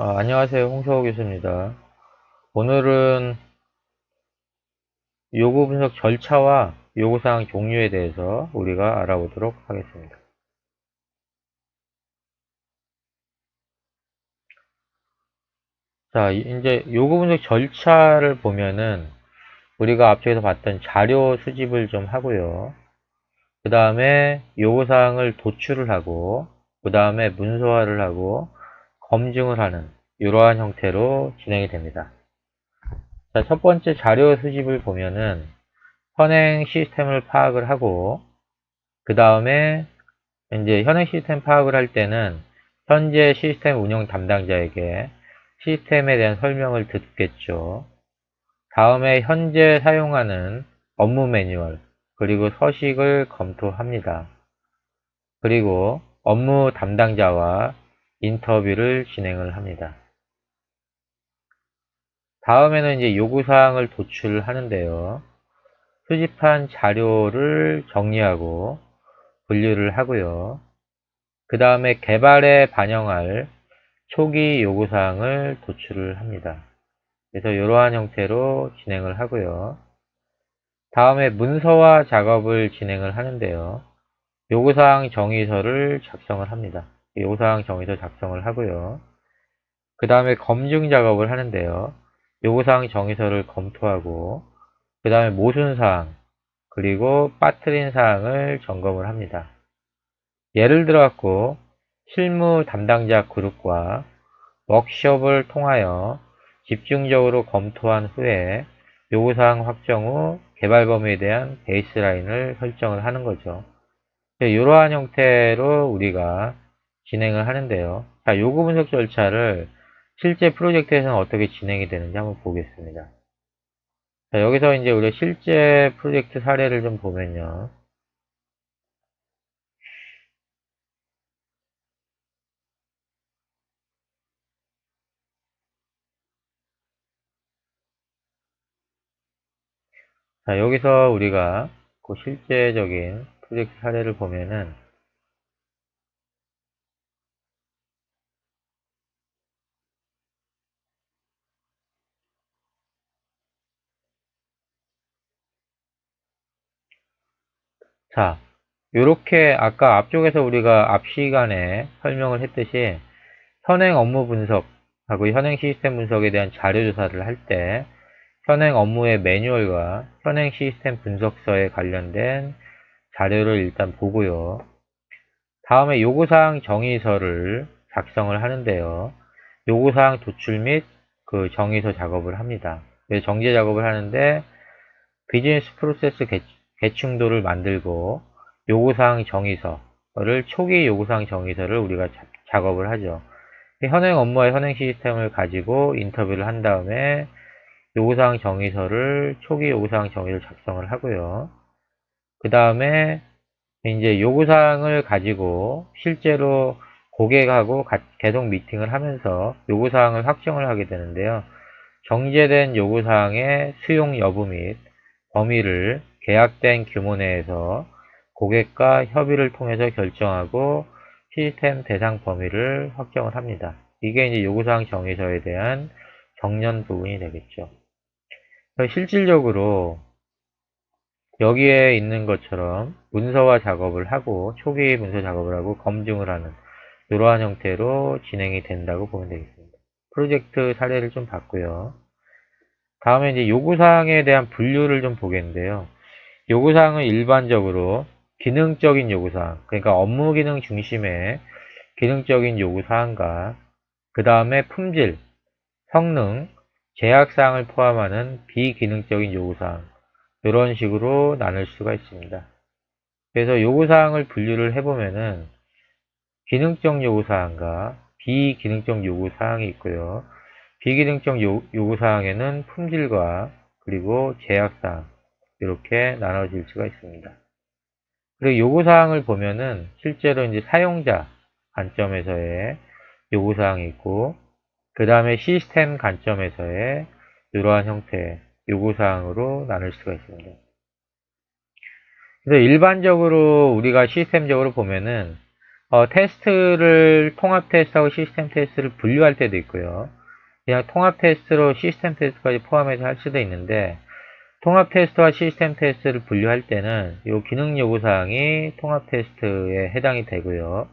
아, 안녕하세요. 홍서호 교수입니다. 오늘은 요구 분석 절차와 요구사항 종류에 대해서 우리가 알아보도록 하겠습니다. 자, 이제 요구 분석 절차를 보면은 우리가 앞쪽에서 봤던 자료 수집을 좀 하고요. 그 다음에 요구사항을 도출을 하고, 그 다음에 문서화를 하고, 검증을 하는 이러한 형태로 진행이 됩니다. 자, 첫 번째 자료 수집을 보면은 현행 시스템을 파악을 하고 그 다음에 이제 현행 시스템 파악을 할 때는 현재 시스템 운영 담당자에게 시스템에 대한 설명을 듣겠죠. 다음에 현재 사용하는 업무 매뉴얼 그리고 서식을 검토합니다. 그리고 업무 담당자와 인터뷰를 진행을 합니다. 다음에는 이제 요구사항을 도출하는데요. 수집한 자료를 정리하고 분류를 하고요. 그 다음에 개발에 반영할 초기 요구사항을 도출을 합니다. 그래서 이러한 형태로 진행을 하고요. 다음에 문서화 작업을 진행을 하는데요. 요구사항 정의서를 작성을 합니다. 요구사항 정의서 작성을 하고요. 그 다음에 검증 작업을 하는데요. 요구사항 정의서를 검토하고 그 다음에 모순사항 그리고 빠뜨린 사항을 점검을 합니다. 예를 들어 갖고 실무 담당자 그룹과 워크숍을 통하여 집중적으로 검토한 후에 요구사항 확정 후 개발 범위에 대한 베이스라인을 설정을 하는 거죠. 이러한 형태로 우리가 진행을 하는데요. 자, 요구 분석 절차를 실제 프로젝트에서는 어떻게 진행이 되는지 한번 보겠습니다. 자, 여기서 이제 우리 실제 프로젝트 사례를 좀 보면요. 자, 여기서 우리가 그 실제적인 프로젝트 사례를 보면은 자, 이렇게 아까 앞쪽에서 우리가 앞 시간에 설명을 했듯이 현행 업무 분석하고 현행 시스템 분석에 대한 자료 조사를 할 때 현행 업무의 매뉴얼과 현행 시스템 분석서에 관련된 자료를 일단 보고요. 다음에 요구사항 정의서를 작성을 하는데요. 요구사항 도출 및 그 정의서 작업을 합니다. 정제 작업을 하는데 비즈니스 프로세스 개충도를 만들고 요구사항 정의서를 초기 요구사항 정의서를 우리가 작업을 하죠. 현행 업무와 현행 시스템을 가지고 인터뷰를 한 다음에 요구사항 정의서를 초기 요구사항 정의를 작성을 하고요. 그 다음에 이제 요구사항을 가지고 실제로 고객하고 계속 미팅을 하면서 요구사항을 확정을 하게 되는데요. 정제된 요구사항의 수용 여부 및 범위를 계약된 규모 내에서 고객과 협의를 통해서 결정하고 시스템 대상 범위를 확정을 합니다. 이게 이제 요구사항 정의서에 대한 정년 부분이 되겠죠. 실질적으로 여기에 있는 것처럼 문서화 작업을 하고 초기 문서 작업을 하고 검증을 하는 이러한 형태로 진행이 된다고 보면 되겠습니다. 프로젝트 사례를 좀 봤고요. 다음에 이제 요구사항에 대한 분류를 좀 보겠는데요. 요구사항은 일반적으로 기능적인 요구사항, 그러니까 업무 기능 중심의 기능적인 요구사항과 그 다음에 품질, 성능, 제약사항을 포함하는 비기능적인 요구사항 이런 식으로 나눌 수가 있습니다. 그래서 요구사항을 분류를 해보면은 기능적 요구사항과 비기능적 요구사항이 있고요. 비기능적 요구사항에는 품질과 그리고 제약사항 이렇게 나눠질 수가 있습니다. 그리고 요구사항을 보면은 실제로 이제 사용자 관점에서의 요구사항이 있고 그 다음에 시스템 관점에서의 이러한 형태의 요구사항으로 나눌 수가 있습니다. 그래서 일반적으로 우리가 시스템적으로 보면은 어, 테스트를 통합 테스트하고 시스템 테스트를 분류할 때도 있고요. 그냥 통합 테스트로 시스템 테스트까지 포함해서 할 수도 있는데 통합 테스트와 시스템 테스트를 분류할 때는 이 기능 요구 사항이 통합 테스트에 해당이 되고요.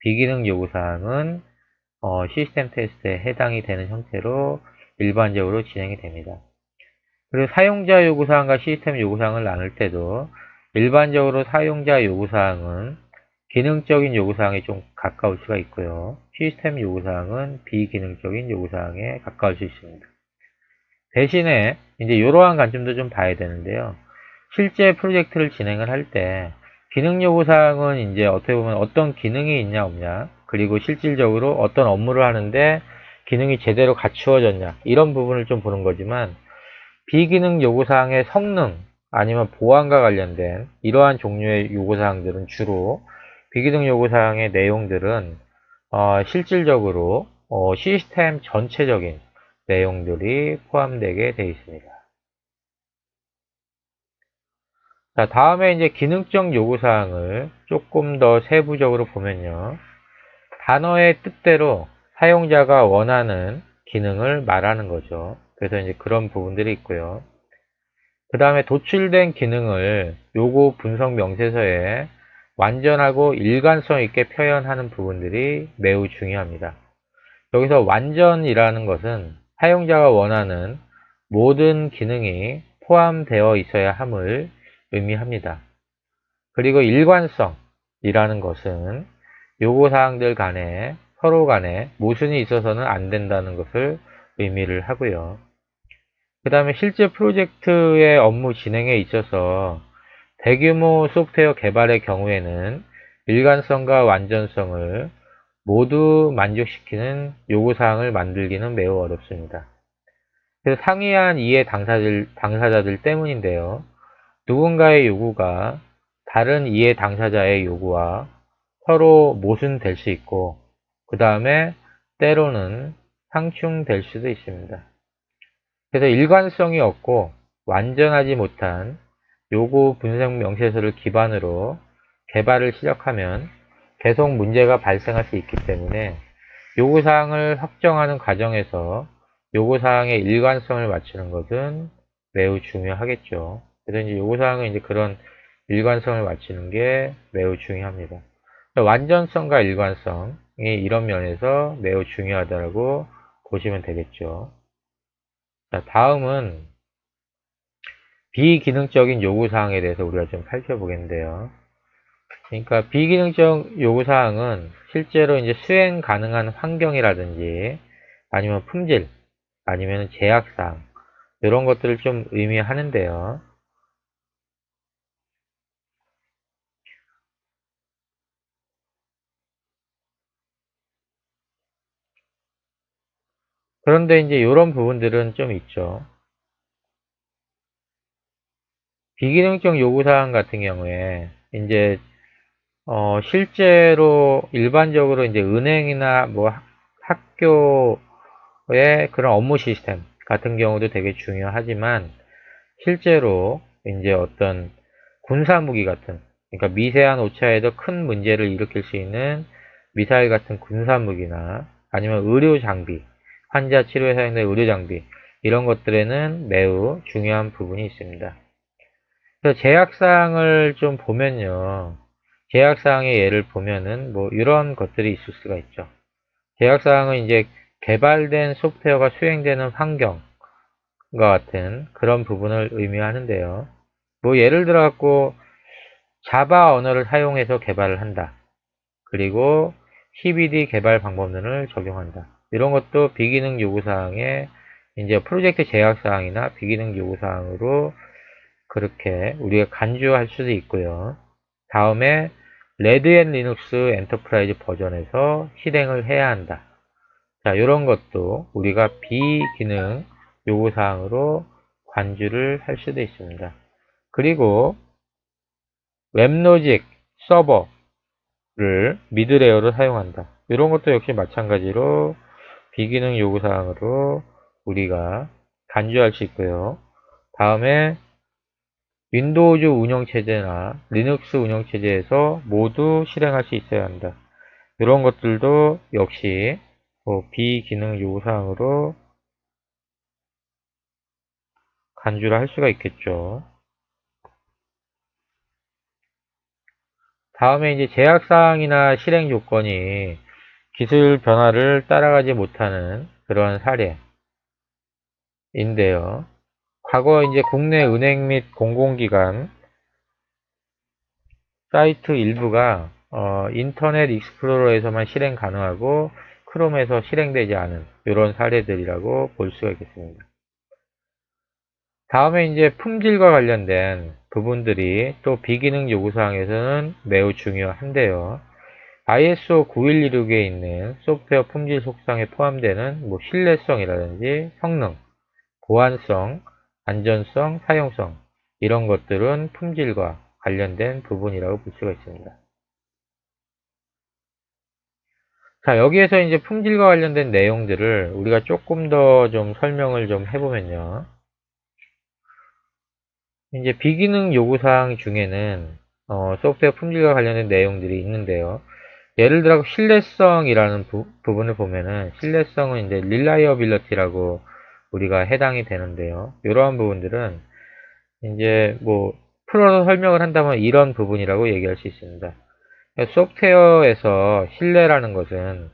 비기능 요구 사항은 어, 시스템 테스트에 해당이 되는 형태로 일반적으로 진행이 됩니다. 그리고 사용자 요구 사항과 시스템 요구 사항을 나눌 때도 일반적으로 사용자 요구 사항은 기능적인 요구사항에 좀 가까울 수가 있고요. 시스템 요구사항은 비기능적인 요구사항에 가까울 수 있습니다. 대신에 이제 이러한 관점도 좀 봐야 되는데요. 실제 프로젝트를 진행을 할 때 기능 요구 사항은 이제 어떻게 보면 어떤 기능이 있냐 없냐 그리고 실질적으로 어떤 업무를 하는데 기능이 제대로 갖추어졌냐 이런 부분을 좀 보는 거지만 비기능 요구 사항의 성능 아니면 보안과 관련된 이러한 종류의 요구 사항들은 주로 비기능 요구 사항의 내용들은 어, 실질적으로 어, 시스템 전체적인 내용들이 포함되게 되어 있습니다. 자, 다음에 이제 기능적 요구사항을 조금 더 세부적으로 보면요. 단어의 뜻대로 사용자가 원하는 기능을 말하는 거죠. 그래서 이제 그런 부분들이 있고요. 그 다음에 도출된 기능을 요구 분석 명세서에 완전하고 일관성 있게 표현하는 부분들이 매우 중요합니다. 여기서 완전이라는 것은 사용자가 원하는 모든 기능이 포함되어 있어야 함을 의미합니다. 그리고 일관성이라는 것은 요구사항들 간에 서로 간에 모순이 있어서는 안 된다는 것을 의미를 하고요. 그 다음에 실제 프로젝트의 업무 진행에 있어서 대규모 소프트웨어 개발의 경우에는 일관성과 완전성을 모두 만족시키는 요구사항을 만들기는 매우 어렵습니다. 그래서 상이한 이해 당사자들, 당사자들 때문인데요. 누군가의 요구가 다른 이해 당사자의 요구와 서로 모순될 수 있고 그 다음에 때로는 상충될 수도 있습니다. 그래서 일관성이 없고 완전하지 못한 요구 분석 명세서를 기반으로 개발을 시작하면 계속 문제가 발생할 수 있기 때문에 요구사항을 확정하는 과정에서 요구사항의 일관성을 맞추는 것은 매우 중요하겠죠. 그래서 이제 요구사항은 이제 그런 일관성을 맞추는 게 매우 중요합니다. 완전성과 일관성이 이런 면에서 매우 중요하다고 보시면 되겠죠. 자, 다음은 비기능적인 요구사항에 대해서 우리가 좀 살펴보겠는데요. 그러니까 비기능적 요구사항은 실제로 이제 수행 가능한 환경이라든지 아니면 품질 아니면 제약사항 이런 것들을 좀 의미하는데요. 그런데 이제 이런 부분들은 좀 있죠. 비기능적 요구사항 같은 경우에 이제 어 실제로 일반적으로 이제 은행이나 뭐 학교의 그런 업무 시스템 같은 경우도 되게 중요하지만 실제로 이제 어떤 군사무기 같은 그러니까 미세한 오차에도 큰 문제를 일으킬 수 있는 미사일 같은 군사무기나 아니면 의료 장비 환자 치료에 사용되는 의료 장비 이런 것들에는 매우 중요한 부분이 있습니다. 그래서 제약사항을 좀 보면요. 제약사항의 예를 보면은 뭐 이런 것들이 있을 수가 있죠. 제약사항은 이제 개발된 소프트웨어가 수행되는 환경과 같은 그런 부분을 의미하는데요. 뭐 예를 들어 갖고 자바 언어를 사용해서 개발을 한다. 그리고 CBD 개발 방법론을 적용한다. 이런 것도 비기능 요구사항에 이제 프로젝트 제약사항이나 비기능 요구사항으로 그렇게 우리가 간주할 수도 있고요. 다음에 레드 앤 리눅스 엔터프라이즈 버전에서 실행을 해야 한다. 자, 이런 것도 우리가 비기능 요구사항으로 관주를 할 수도 있습니다. 그리고 웹로직 서버를 미드레어로 사용한다. 이런 것도 역시 마찬가지로 비기능 요구사항으로 우리가 간주할 수 있고요. 다음에 윈도우즈 운영체제나 리눅스 운영체제에서 모두 실행할 수 있어야 한다. 이런 것들도 역시 뭐 비기능 요구사항으로 간주를 할 수가 있겠죠. 다음에 이제 제약사항이나 실행 조건이 기술 변화를 따라가지 못하는 그런 사례인데요. 과거 이제 국내 은행 및 공공기관 사이트 일부가 어, 인터넷 익스플로러에서만 실행 가능하고 크롬에서 실행되지 않은 이런 사례들이라고 볼 수가 있겠습니다. 다음에 이제 품질과 관련된 부분들이 또 비기능 요구사항에서는 매우 중요한데요. ISO 9116에 있는 소프트웨어 품질 속성에 포함되는 뭐 신뢰성이라든지 성능, 보안성, 안전성, 사용성 이런 것들은 품질과 관련된 부분이라고 볼 수가 있습니다. 자, 여기에서 이제 품질과 관련된 내용들을 우리가 조금 더 좀 설명을 좀 해보면요. 이제 비기능 요구사항 중에는 어, 소프트웨어 품질과 관련된 내용들이 있는데요. 예를 들어 신뢰성이라는 부, 분을 보면은 신뢰성은 이제 reliability라고 우리가 해당이 되는데요. 이러한 부분들은 이제 뭐 풀어서 설명을 한다면 이런 부분이라고 얘기할 수 있습니다. 소프트웨어에서 신뢰라는 것은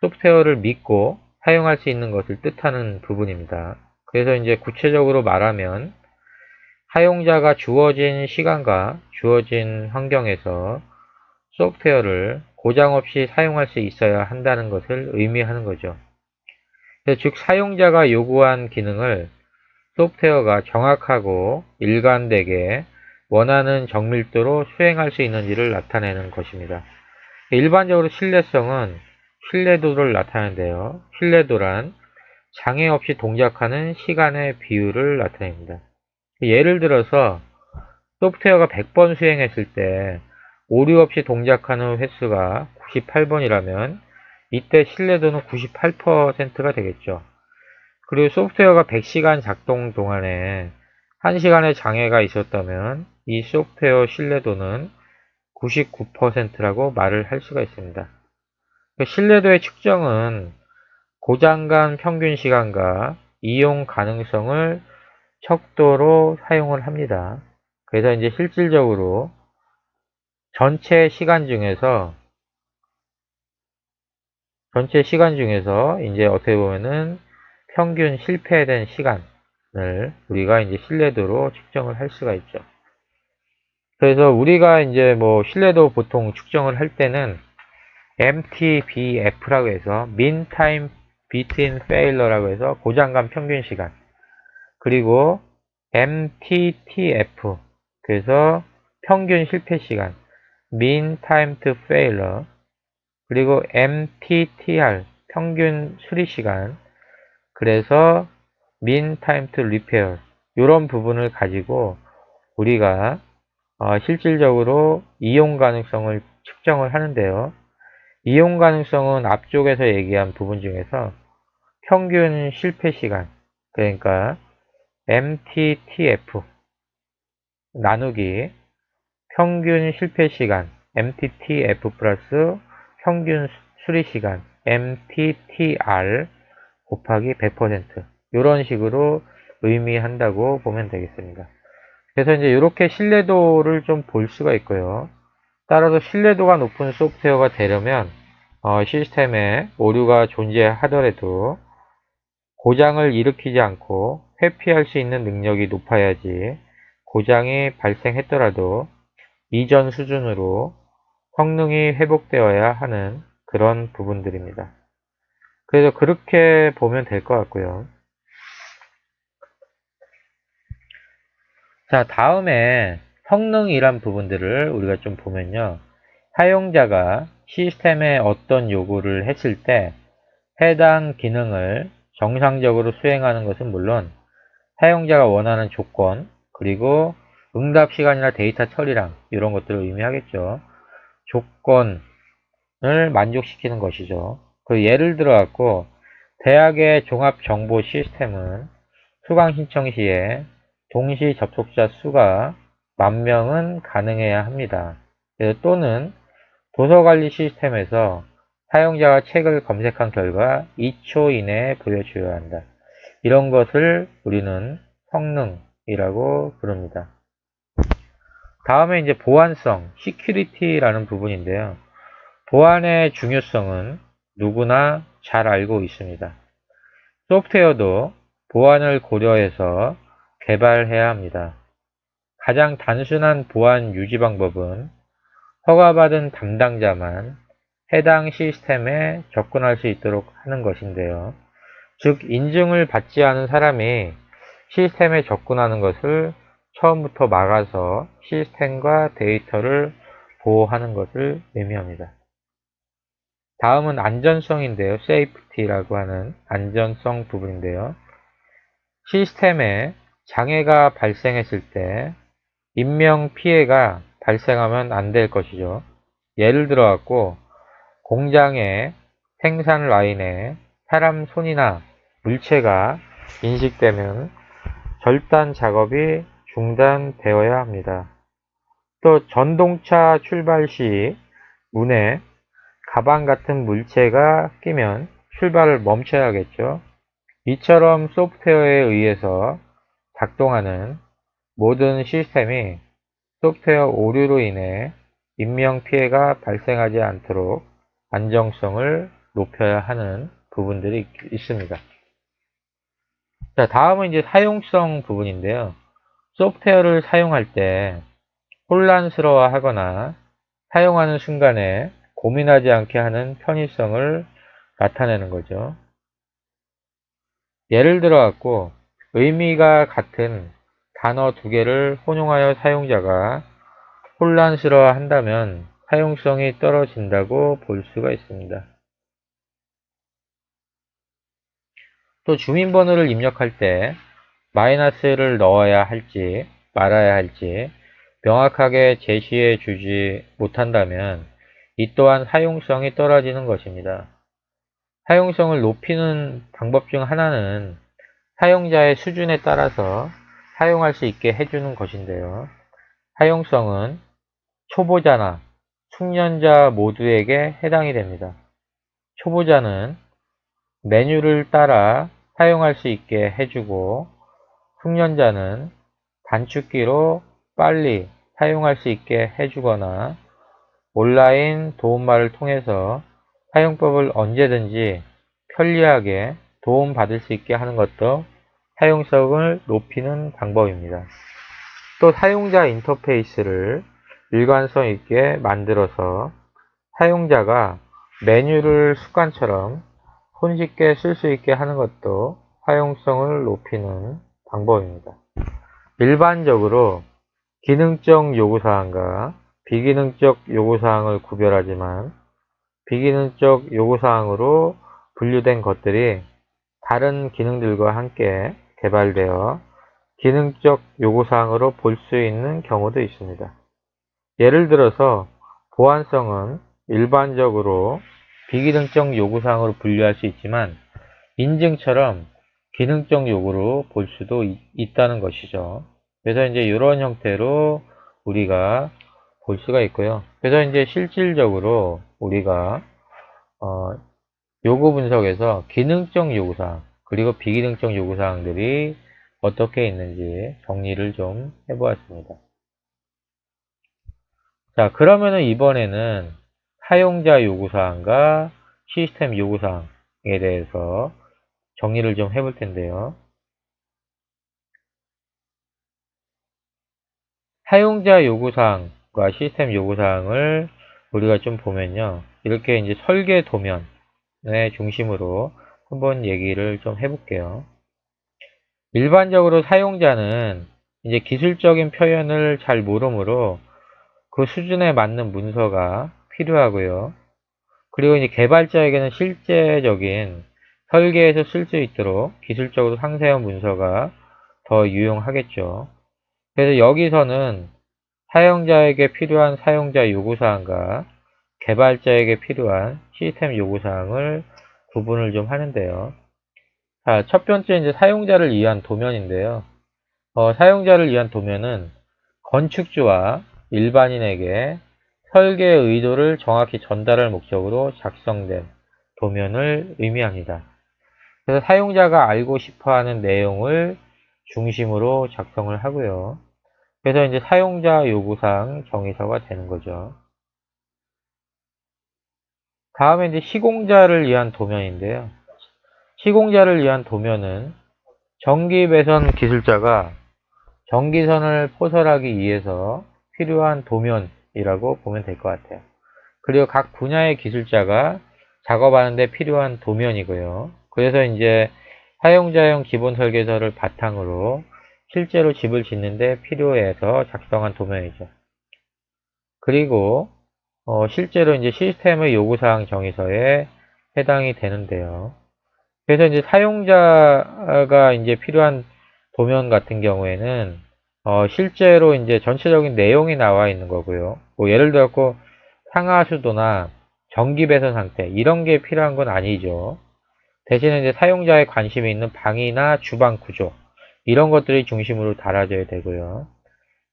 소프트웨어를 믿고 사용할 수 있는 것을 뜻하는 부분입니다. 그래서 이제 구체적으로 말하면 사용자가 주어진 시간과 주어진 환경에서 소프트웨어를 고장 없이 사용할 수 있어야 한다는 것을 의미하는 거죠. 즉 사용자가 요구한 기능을 소프트웨어가 정확하고 일관되게 원하는 정밀도로 수행할 수 있는지를 나타내는 것입니다. 일반적으로 신뢰성은 신뢰도를 나타내는데요. 신뢰도란 장애 없이 동작하는 시간의 비율을 나타냅니다. 예를 들어서 소프트웨어가 100번 수행했을 때 오류 없이 동작하는 횟수가 98번이라면 이때 신뢰도는 98%가 되겠죠. 그리고 소프트웨어가 100시간 작동 동안에 1시간의 장애가 있었다면 이 소프트웨어 신뢰도는 99%라고 말을 할 수가 있습니다. 그 신뢰도의 측정은 고장간 평균 시간과 이용 가능성을 척도로 사용을 합니다. 그래서 이제 실질적으로 전체 시간 중에서 전체 시간 중에서 이제 어떻게 보면은 평균 실패된 시간을 우리가 이제 신뢰도로 측정을 할 수가 있죠. 그래서 우리가 이제 뭐 신뢰도 보통 측정을 할 때는 MTBF라고 해서 Mean Time Between Failure라고 해서 고장간 평균 시간 그리고 MTTF 그래서 평균 실패 시간 Mean Time to Failure 그리고 MTTR 평균 수리 시간 그래서 Mean Time to Repair 이런 부분을 가지고 우리가 어, 실질적으로 이용 가능성을 측정을 하는데요. 이용 가능성은 앞쪽에서 얘기한 부분 중에서 평균 실패 시간 그러니까 MTTF 나누기 평균 실패 시간 MTTF 플러스 평균 수리 시간 MTTR 곱하기 100% 이런 식으로 의미한다고 보면 되겠습니다. 그래서 이제 이렇게 신뢰도를 좀 볼 수가 있고요. 따라서 신뢰도가 높은 소프트웨어가 되려면 어, 시스템에 오류가 존재하더라도 고장을 일으키지 않고 회피할 수 있는 능력이 높아야지 고장이 발생했더라도 이전 수준으로 성능이 회복되어야 하는 그런 부분들입니다. 그래서 그렇게 보면 될 것 같고요. 자, 다음에 성능이란 부분들을 우리가 좀 보면요. 사용자가 시스템에 어떤 요구를 했을 때 해당 기능을 정상적으로 수행하는 것은 물론 사용자가 원하는 조건, 그리고 응답 시간이나 데이터 처리량 이런 것들을 의미하겠죠. 조건을 만족시키는 것이죠. 그 예를 들어 갖고 대학의 종합 정보 시스템은 수강 신청 시에 동시 접속자 수가 만 명은 가능해야 합니다. 또는 도서관리 시스템에서 사용자가 책을 검색한 결과 2초 이내에 보여줘야 한다. 이런 것을 우리는 성능이라고 부릅니다. 다음에 이제 보안성, security라는 부분인데요. 보안의 중요성은 누구나 잘 알고 있습니다. 소프트웨어도 보안을 고려해서 개발해야 합니다. 가장 단순한 보안 유지 방법은 허가받은 담당자만 해당 시스템에 접근할 수 있도록 하는 것인데요. 즉, 인증을 받지 않은 사람이 시스템에 접근하는 것을 처음부터 막아서 시스템과 데이터를 보호하는 것을 의미합니다. 다음은 안전성인데요. safety라고 하는 안전성 부분인데요. 시스템에 장애가 발생했을 때 인명 피해가 발생하면 안 될 것이죠. 예를 들어 갖고 공장의 생산 라인에 사람 손이나 물체가 인식되면 절단 작업이 중단되어야 합니다. 또 전동차 출발 시 문에 가방 같은 물체가 끼면 출발을 멈춰야겠죠. 이처럼 소프트웨어에 의해서 작동하는 모든 시스템이 소프트웨어 오류로 인해 인명 피해가 발생하지 않도록 안정성을 높여야 하는 부분들이 있 습니다. 자, 다음은 이제 사용성 부분인데요. 소프트웨어를 사용할 때 혼란스러워 하거나 사용하는 순간에 고민하지 않게 하는 편의성을 나타내는 거죠. 예를 들어 갖고 의미가 같은 단어 두 개를 혼용하여 사용자가 혼란스러워 한다면 사용성이 떨어진다고 볼 수가 있습니다. 또 주민번호를 입력할 때 마이너스를 넣어야 할지 말아야 할지 명확하게 제시해 주지 못한다면 이 또한 사용성이 떨어지는 것입니다. 사용성을 높이는 방법 중 하나는 사용자의 수준에 따라서 사용할 수 있게 해주는 것인데요. 사용성은 초보자나 숙련자 모두에게 해당이 됩니다. 초보자는 메뉴를 따라 사용할 수 있게 해주고 숙련자는 단축키로 빨리 사용할 수 있게 해주거나 온라인 도움말을 통해서 사용법을 언제든지 편리하게 도움받을 수 있게 하는 것도 사용성을 높이는 방법입니다. 또 사용자 인터페이스를 일관성 있게 만들어서 사용자가 메뉴를 습관처럼 손쉽게 쓸 수 있게 하는 것도 사용성을 높이는 방법입니다. 일반적으로 기능적 요구사항과 비기능적 요구사항을 구별하지만 비기능적 요구사항으로 분류된 것들이 다른 기능들과 함께 개발되어 기능적 요구사항으로 볼 수 있는 경우도 있습니다. 예를 들어서 보안성은 일반적으로 비기능적 요구사항으로 분류할 수 있지만 인증처럼 기능적 요구로 볼 수도 있, 다는 것이죠. 그래서 이제 이런 형태로 우리가 볼 수가 있고요. 그래서 이제 실질적으로 우리가 어, 요구 분석에서 기능적 요구사항 그리고 비기능적 요구사항들이 어떻게 있는지 정리를 좀 해보았습니다. 자 그러면은 이번에는 사용자 요구사항과 시스템 요구사항에 대해서 정리를 좀 해볼 텐데요. 사용자 요구사항과 시스템 요구사항을 우리가 좀 보면요. 이렇게 이제 설계 도면의 중심으로 한번 얘기를 좀 해볼게요. 일반적으로 사용자는 이제 기술적인 표현을 잘 모르므로 그 수준에 맞는 문서가 필요하고요. 그리고 이제 개발자에게는 실제적인 설계에서 쓸 수 있도록 기술적으로 상세한 문서가 더 유용하겠죠. 그래서 여기서는 사용자에게 필요한 사용자 요구사항과 개발자에게 필요한 시스템 요구사항을 구분을 좀 하는데요. 자, 첫 번째 이제 사용자를 위한 도면인데요. 어, 사용자를 위한 도면은 건축주와 일반인에게 설계 의도를 정확히 전달할 목적으로 작성된 도면을 의미합니다. 그래서 사용자가 알고 싶어 하는 내용을 중심으로 작성을 하고요. 그래서 이제 사용자 요구사항 정의서가 되는 거죠. 다음에 이제 시공자를 위한 도면인데요. 시공자를 위한 도면은 전기 배선 기술자가 전기선을 포설하기 위해서 필요한 도면이라고 보면 될 것 같아요. 그리고 각 분야의 기술자가 작업하는데 필요한 도면이고요. 그래서 이제 사용자용 기본 설계서를 바탕으로 실제로 집을 짓는데 필요해서 작성한 도면이죠. 그리고 어, 실제로 이제 시스템의 요구사항 정의서에 해당이 되는데요. 그래서 이제 사용자가 이제 필요한 도면 같은 경우에는 어, 실제로 이제 전체적인 내용이 나와 있는 거고요. 뭐 예를 들어 상하수도나 전기 배선 상태 이런 게 필요한 건 아니죠. 대신에 이제 사용자의 관심이 있는 방이나 주방 구조 이런 것들이 중심으로 달아져야 되고요.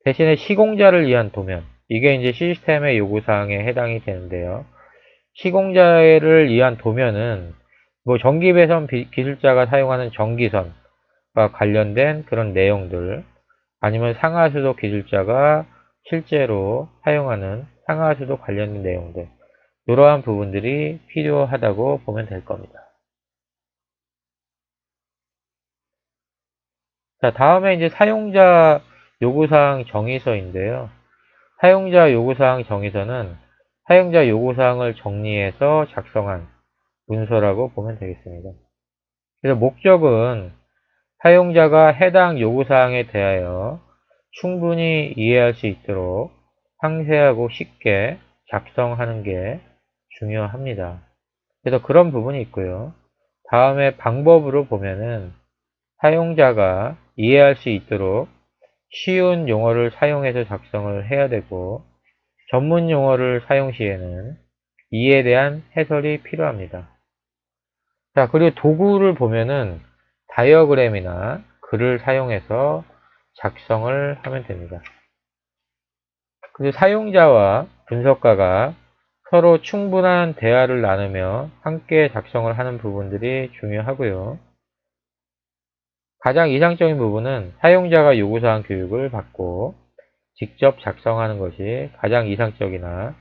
대신에 시공자를 위한 도면 이게 이제 시스템의 요구사항에 해당이 되는데요. 시공자를 위한 도면은 뭐 전기배선 기술자가 사용하는 전기선과 관련된 그런 내용들 아니면 상하수도 기술자가 실제로 사용하는 상하수도 관련된 내용들 이러한 부분들이 필요하다고 보면 될 겁니다. 자, 다음에 이제 사용자 요구사항 정의서인데요. 사용자 요구사항 정의서는 사용자 요구사항을 정리해서 작성한 문서라고 보면 되겠습니다. 그래서 목적은 사용자가 해당 요구사항에 대하여 충분히 이해할 수 있도록 상세하고 쉽게 작성하는 게 중요합니다. 그래서 그런 부분이 있고요. 다음에 방법으로 보면은 사용자가 이해할 수 있도록 쉬운 용어를 사용해서 작성을 해야 되고 전문 용어를 사용 시에는 이에 대한 해설이 필요합니다. 자, 그리고 도구를 보면은 다이어그램이나 글을 사용해서 작성을 하면 됩니다. 그리고 사용자와 분석가가 서로 충분한 대화를 나누며 함께 작성을 하는 부분들이 중요하고요. 가장 이상적인 부분은 사용자가 요구사항 교육을 받고 직접 작성하는 것이 가장 이상적이나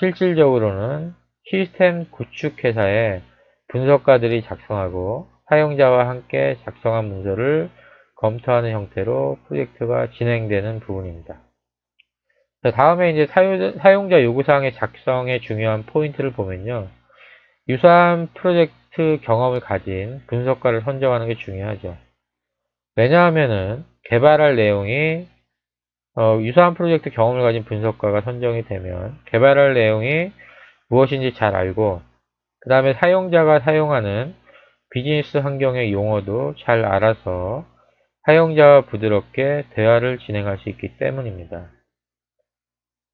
실질적으로는 시스템 구축 회사의 분석가들이 작성하고 사용자와 함께 작성한 문서를 검토하는 형태로 프로젝트가 진행되는 부분입니다. 다음에 이제 사용자 요구사항의 작성에 중요한 포인트를 보면요. 유사한 프로젝트 경험을 가진 분석가를 선정하는 게 중요하죠. 왜냐하면은 개발할 내용이 어, 유사한 프로젝트 경험을 가진 분석가가 선정이 되면 개발할 내용이 무엇인지 잘 알고 그 다음에 사용자가 사용하는 비즈니스 환경의 용어도 잘 알아서 사용자와 부드럽게 대화를 진행할 수 있기 때문입니다.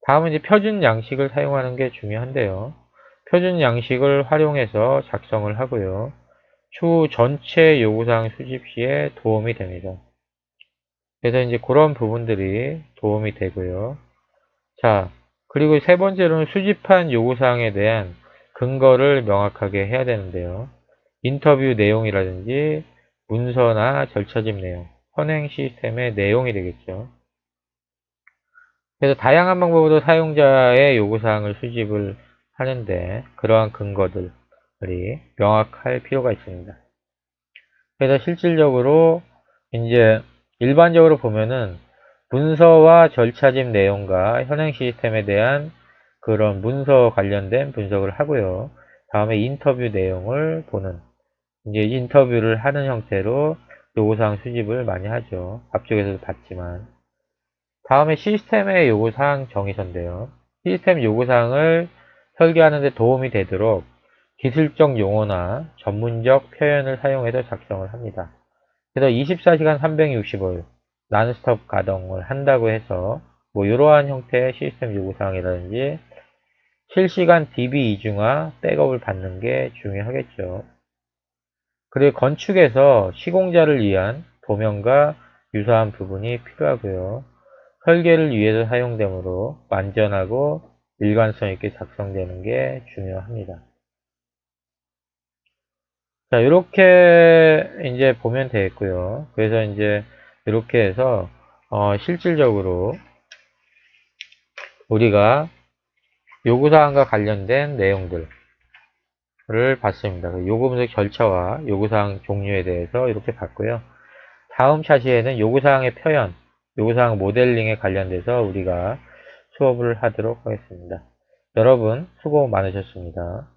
다음은 이제 표준 양식을 사용하는 게 중요한데요. 표준 양식을 활용해서 작성을 하고요. 추후 전체 요구사항 수집 시에 도움이 됩니다. 그래서 이제 그런 부분들이 도움이 되고요. 자, 그리고 세 번째로는 수집한 요구사항에 대한 근거를 명확하게 해야 되는데요. 인터뷰 내용이라든지 문서나 절차집 내용, 선행 시스템의 내용이 되겠죠. 그래서 다양한 방법으로 사용자의 요구사항을 수집을 하는데 그러한 근거들, 명확할 필요가 있습니다. 그래서 실질적으로 이제 일반적으로 보면은 문서와 절차집 내용과 현행 시스템에 대한 그런 문서 관련된 분석을 하고요. 다음에 인터뷰 내용을 보는 이제 인터뷰를 하는 형태로 요구사항 수집을 많이 하죠. 앞쪽에서도 봤지만 다음에 시스템의 요구사항 정의서인데요. 시스템 요구사항을 설계하는 데 도움이 되도록 기술적 용어나 전문적 표현을 사용해서 작성을 합니다. 그래서 24시간 365일 난스톱 가동을 한다고 해서 뭐 이러한 형태의 시스템 요구사항이라든지 실시간 DB 이중화 백업을 받는 게 중요하겠죠. 그리고 건축에서 시공자를 위한 도면과 유사한 부분이 필요하고요. 설계를 위해서 사용되므로 완전하고 일관성 있게 작성되는 게 중요합니다. 자, 이렇게 이제 보면 되겠고요. 그래서 이제 이렇게 해서 어, 실질적으로 우리가 요구사항과 관련된 내용들을 봤습니다. 요구 분석 절차와 요구사항 종류에 대해서 이렇게 봤고요. 다음 차시에는 요구사항의 표현, 요구사항 모델링에 관련돼서 우리가 수업을 하도록 하겠습니다. 여러분 수고 많으셨습니다.